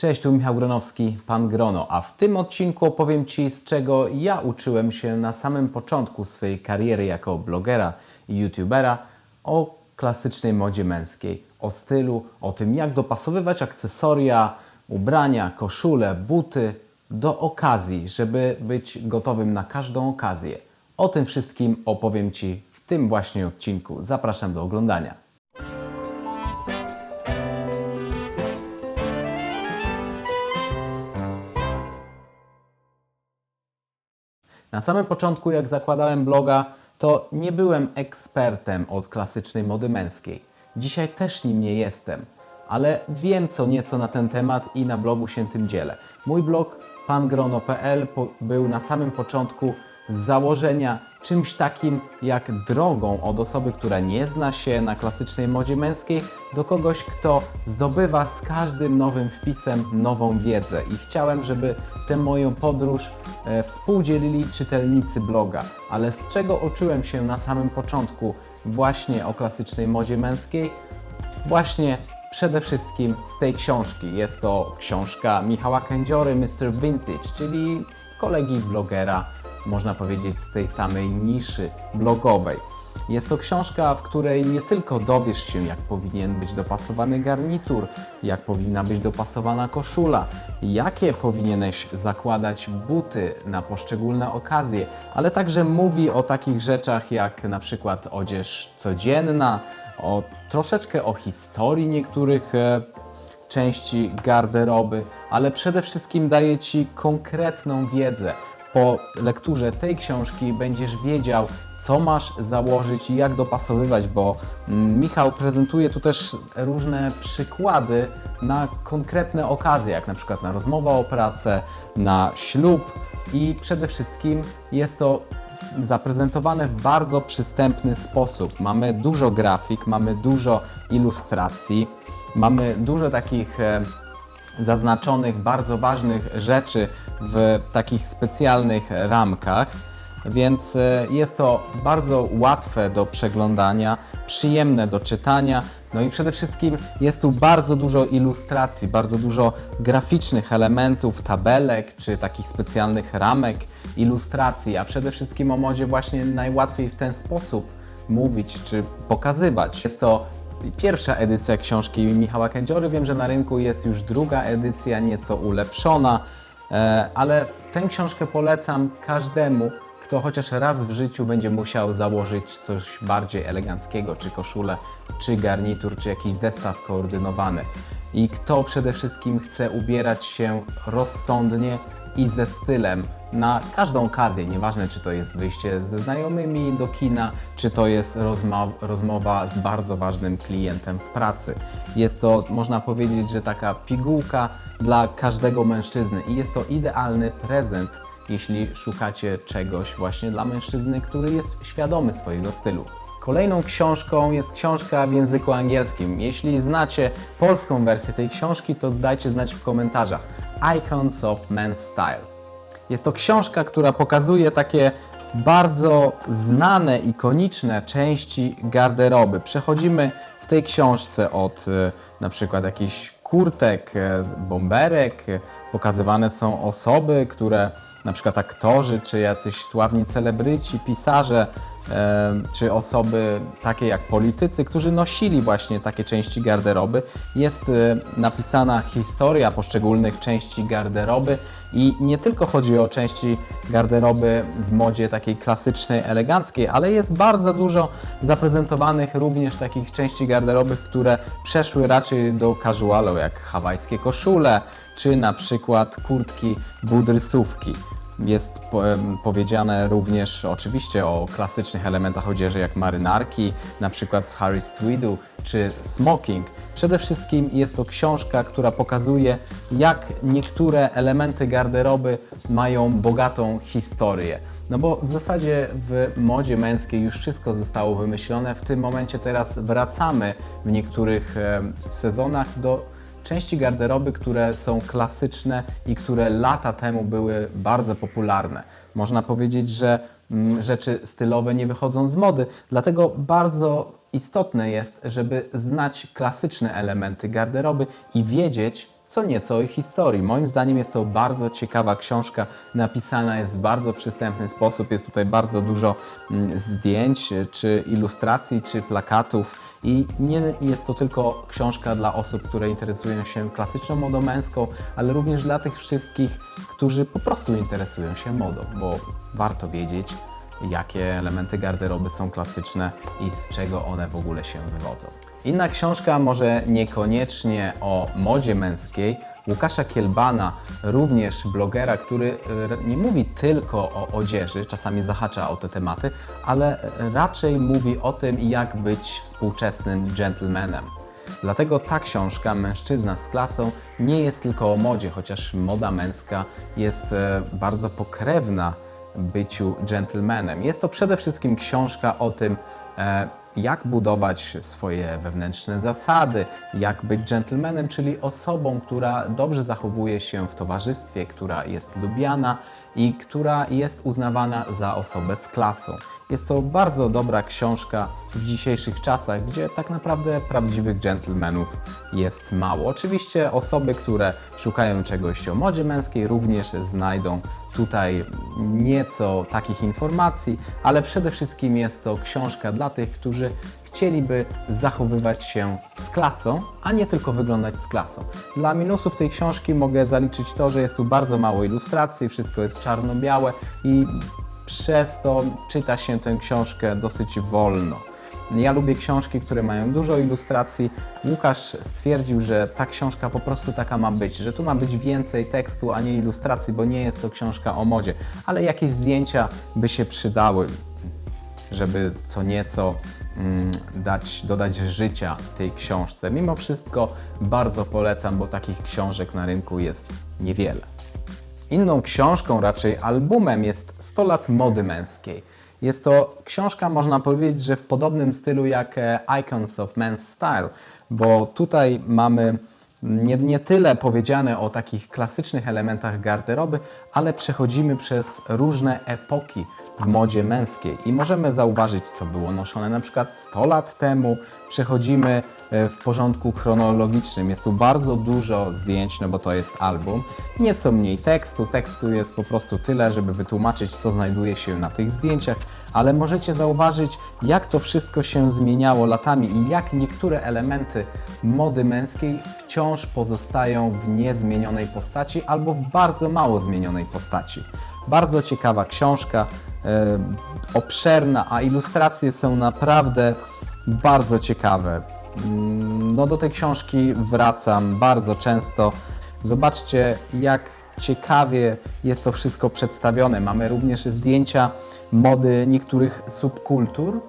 Cześć, tu Michał Gronowski, Pan Grono, a w tym odcinku opowiem Ci, z czego ja uczyłem się na samym początku swojej kariery jako blogera i youtubera o klasycznej modzie męskiej, o stylu, o tym jak dopasowywać akcesoria, ubrania, koszule, buty do okazji, żeby być gotowym na każdą okazję. O tym wszystkim opowiem Ci w tym właśnie odcinku. Zapraszam do oglądania. Na samym początku, jak zakładałem bloga, to nie byłem ekspertem od klasycznej mody męskiej. Dzisiaj też nim nie jestem, ale wiem co nieco na ten temat i na blogu się tym dzielę. Mój blog pangrono.pl był na samym początku z założenia czymś takim jak drogą od osoby, która nie zna się na klasycznej modzie męskiej, do kogoś, kto zdobywa z każdym nowym wpisem nową wiedzę. I chciałem, żeby tę moją podróż e, współdzielili czytelnicy bloga. Ale z czego uczyłem się na samym początku właśnie o klasycznej modzie męskiej? Właśnie przede wszystkim z tej książki. Jest to książka Michała Kędziory, Mr. Vintage, czyli kolegi blogera, można powiedzieć z tej samej niszy blogowej. Jest to książka, w której nie tylko dowiesz się, jak powinien być dopasowany garnitur, jak powinna być dopasowana koszula, jakie powinieneś zakładać buty na poszczególne okazje, ale także mówi o takich rzeczach jak na przykład odzież codzienna, o troszeczkę o historii niektórych e, części garderoby, ale przede wszystkim daje Ci konkretną wiedzę. Po lekturze tej książki będziesz wiedział, co masz założyć i jak dopasowywać, bo mm, Michał prezentuje tu też różne przykłady na konkretne okazje, jak na przykład na rozmowę o pracę, na ślub i przede wszystkim jest to zaprezentowane w bardzo przystępny sposób. Mamy dużo grafik, mamy dużo ilustracji, mamy dużo takich zaznaczonych bardzo ważnych rzeczy w takich specjalnych ramkach, więc e, jest to bardzo łatwe do przeglądania, przyjemne do czytania. No i przede wszystkim jest tu bardzo dużo ilustracji, bardzo dużo graficznych elementów, tabelek czy takich specjalnych ramek, ilustracji, a przede wszystkim o modzie właśnie najłatwiej w ten sposób mówić czy pokazywać. Jest to pierwsza edycja książki Michała Kędziory. Wiem, że na rynku jest już druga edycja, nieco ulepszona, ale tę książkę polecam każdemu, kto chociaż raz w życiu będzie musiał założyć coś bardziej eleganckiego, czy koszulę, czy garnitur, czy jakiś zestaw koordynowany. I kto przede wszystkim chce ubierać się rozsądnie i ze stylem na każdą okazję, nieważne czy to jest wyjście ze znajomymi do kina, czy to jest rozmowa z bardzo ważnym klientem w pracy. Jest to, można powiedzieć, że taka pigułka dla każdego mężczyzny i jest to idealny prezent, jeśli szukacie czegoś właśnie dla mężczyzny, który jest świadomy swojego stylu. Kolejną książką jest książka w języku angielskim. Jeśli znacie polską wersję tej książki, to dajcie znać w komentarzach. Icons of Men's Style. Jest to książka, która pokazuje takie bardzo znane, ikoniczne części garderoby. Przechodzimy w tej książce od e, na przykład jakichś kurtek, e, bomberek. Pokazywane są osoby, które na przykład aktorzy, czy jacyś sławni celebryci, pisarze, czy osoby takie jak politycy, którzy nosili właśnie takie części garderoby. Jest e, napisana historia poszczególnych części garderoby i nie tylko chodzi o części garderoby w modzie takiej klasycznej, eleganckiej, ale jest bardzo dużo zaprezentowanych również takich części garderoby, które przeszły raczej do casualu, jak hawajskie koszule, czy na przykład kurtki budrysówki. Jest powiedziane również oczywiście o klasycznych elementach odzieży jak marynarki, na przykład z Harris Tweedu czy smoking. Przede wszystkim jest to książka, która pokazuje jak niektóre elementy garderoby mają bogatą historię. No bo w zasadzie w modzie męskiej już wszystko zostało wymyślone. W tym momencie teraz wracamy w niektórych sezonach do części garderoby, które są klasyczne i które lata temu były bardzo popularne. Można powiedzieć, że mm, rzeczy stylowe nie wychodzą z mody, dlatego bardzo istotne jest, żeby znać klasyczne elementy garderoby i wiedzieć, co nieco o ich historii. Moim zdaniem jest to bardzo ciekawa książka, napisana jest w bardzo przystępny sposób. Jest tutaj bardzo dużo mm, zdjęć, czy ilustracji, czy plakatów. I nie jest to tylko książka dla osób, które interesują się klasyczną modą męską, ale również dla tych wszystkich, którzy po prostu interesują się modą, bo warto wiedzieć, jakie elementy garderoby są klasyczne i z czego one w ogóle się wywodzą. Inna książka, może niekoniecznie o modzie męskiej, Łukasza Kielbana, również blogera, który e, nie mówi tylko o odzieży, czasami zahacza o te tematy, ale raczej mówi o tym, jak być współczesnym gentlemanem. Dlatego ta książka, Mężczyzna z klasą, nie jest tylko o modzie, chociaż moda męska jest e, bardzo pokrewna byciu gentlemanem. Jest to przede wszystkim książka o tym, e, jak budować swoje wewnętrzne zasady, jak być gentlemanem, czyli osobą, która dobrze zachowuje się w towarzystwie, która jest lubiana i która jest uznawana za osobę z klasą. Jest to bardzo dobra książka w dzisiejszych czasach, gdzie tak naprawdę prawdziwych gentlemanów jest mało. Oczywiście osoby, które szukają czegoś o modzie męskiej, również znajdą tutaj nieco takich informacji, ale przede wszystkim jest to książka dla tych, którzy chcieliby zachowywać się z klasą, a nie tylko wyglądać z klasą. Dla minusów tej książki mogę zaliczyć to, że jest tu bardzo mało ilustracji, wszystko jest czarno-białe i przez to czyta się tę książkę dosyć wolno. Ja lubię książki, które mają dużo ilustracji. Łukasz stwierdził, że ta książka po prostu taka ma być, że tu ma być więcej tekstu, a nie ilustracji, bo nie jest to książka o modzie, ale jakieś zdjęcia by się przydały, żeby co nieco mm, dać, dodać życia tej książce. Mimo wszystko bardzo polecam, bo takich książek na rynku jest niewiele. Inną książką, raczej albumem jest 100 lat mody męskiej. Jest to książka, można powiedzieć, że w podobnym stylu jak e, Icons of Men's Style, bo tutaj mamy nie, nie tyle powiedziane o takich klasycznych elementach garderoby, ale przechodzimy przez różne epoki w modzie męskiej i możemy zauważyć, co było noszone na przykład 100 lat temu. Przechodzimy e, w porządku chronologicznym. Jest tu bardzo dużo zdjęć, no bo to jest album. Nieco mniej tekstu. Tekstu jest po prostu tyle, żeby wytłumaczyć, co znajduje się na tych zdjęciach, ale możecie zauważyć, jak to wszystko się zmieniało latami i jak niektóre elementy mody męskiej wciąż pozostają w niezmienionej postaci albo w bardzo mało zmienionej postaci. Bardzo ciekawa książka, obszerna, a ilustracje są naprawdę bardzo ciekawe. Mm, No do tej książki wracam bardzo często. Zobaczcie, jak ciekawie jest to wszystko przedstawione. Mamy również zdjęcia mody niektórych subkultur,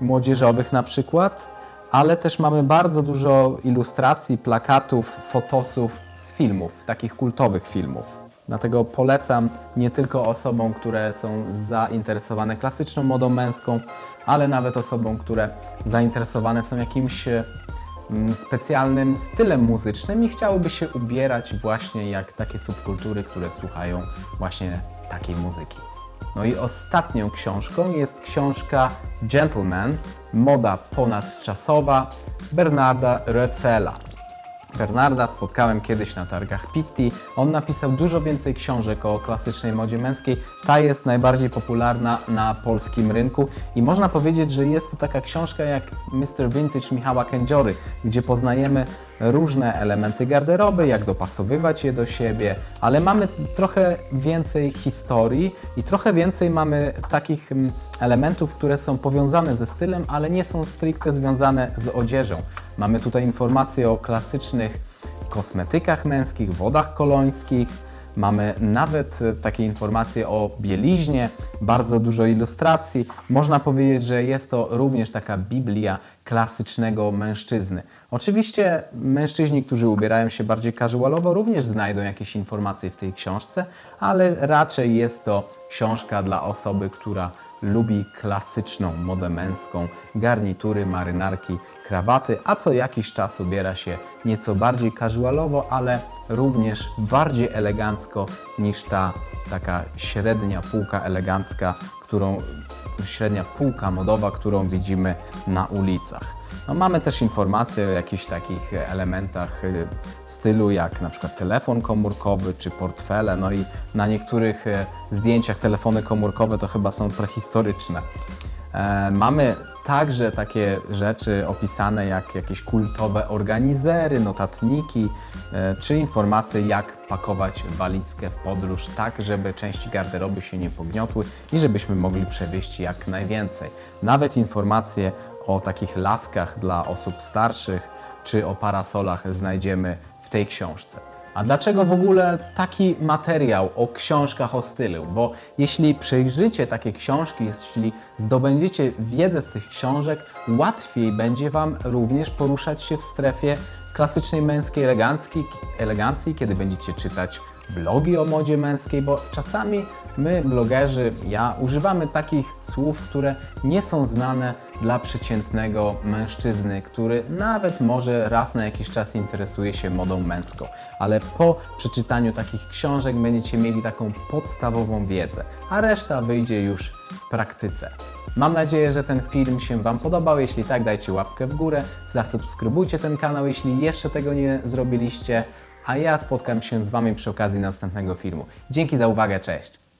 młodzieżowych na przykład, ale też mamy bardzo dużo ilustracji, plakatów, fotosów z filmów, takich kultowych filmów. Dlatego polecam nie tylko osobom, które są zainteresowane klasyczną modą męską, ale nawet osobom, które zainteresowane są jakimś mm, specjalnym stylem muzycznym i chciałyby się ubierać właśnie jak takie subkultury, które słuchają właśnie takiej muzyki. No i ostatnią książką jest książka Gentleman, moda ponadczasowa Bernarda Rötzela. Bernarda spotkałem kiedyś na targach Pitti. On napisał dużo więcej książek o klasycznej modzie męskiej. Ta jest najbardziej popularna na polskim rynku i można powiedzieć, że jest to taka książka jak Mr. Vintage Michała Kędziory, gdzie poznajemy różne elementy garderoby, jak dopasowywać je do siebie, ale mamy trochę więcej historii i trochę więcej mamy takich mm, elementów, które są powiązane ze stylem, ale nie są stricte związane z odzieżą. Mamy tutaj informacje o klasycznych kosmetykach męskich, wodach kolońskich. Mamy nawet e, takie informacje o bieliźnie, bardzo dużo ilustracji. Można powiedzieć, że jest to również taka Biblia klasycznego mężczyzny. Oczywiście mężczyźni, którzy ubierają się bardziej casualowo, również znajdą jakieś informacje w tej książce, ale raczej jest to książka dla osoby, która lubi klasyczną modę męską, garnitury, marynarki, krawaty, a co jakiś czas ubiera się nieco bardziej casualowo, ale również bardziej elegancko niż ta taka średnia półka elegancka, którą średnia półka modowa, którą widzimy na ulicach. No, mamy też informacje o jakichś takich elementach y, stylu jak na przykład telefon komórkowy czy portfele. No i na niektórych e, zdjęciach telefony komórkowe to chyba są prehistoryczne. E, Mamy także takie rzeczy opisane jak jakieś kultowe organizery, notatniki, e, czy informacje jak pakować walizkę w podróż tak, żeby części garderoby się nie pogniotły i żebyśmy mogli przewieźć jak najwięcej. Nawet informacje o takich laskach dla osób starszych czy o parasolach znajdziemy w tej książce. A dlaczego w ogóle taki materiał o książkach o stylu? Bo jeśli przejrzycie takie książki, jeśli zdobędziecie wiedzę z tych książek, łatwiej będzie Wam również poruszać się w strefie klasycznej męskiej eleganckiej, elegancji, kiedy będziecie czytać blogi o modzie męskiej, bo czasami my, blogerzy, ja, używamy takich słów, które nie są znane dla przeciętnego mężczyzny, który nawet może raz na jakiś czas interesuje się modą męską. Ale po przeczytaniu takich książek będziecie mieli taką podstawową wiedzę, a reszta wyjdzie już w praktyce. Mam nadzieję, że ten film się Wam podobał. Jeśli tak, dajcie łapkę w górę, zasubskrybujcie ten kanał, jeśli jeszcze tego nie zrobiliście. A ja spotkam się z Wami przy okazji następnego filmu. Dzięki za uwagę, cześć!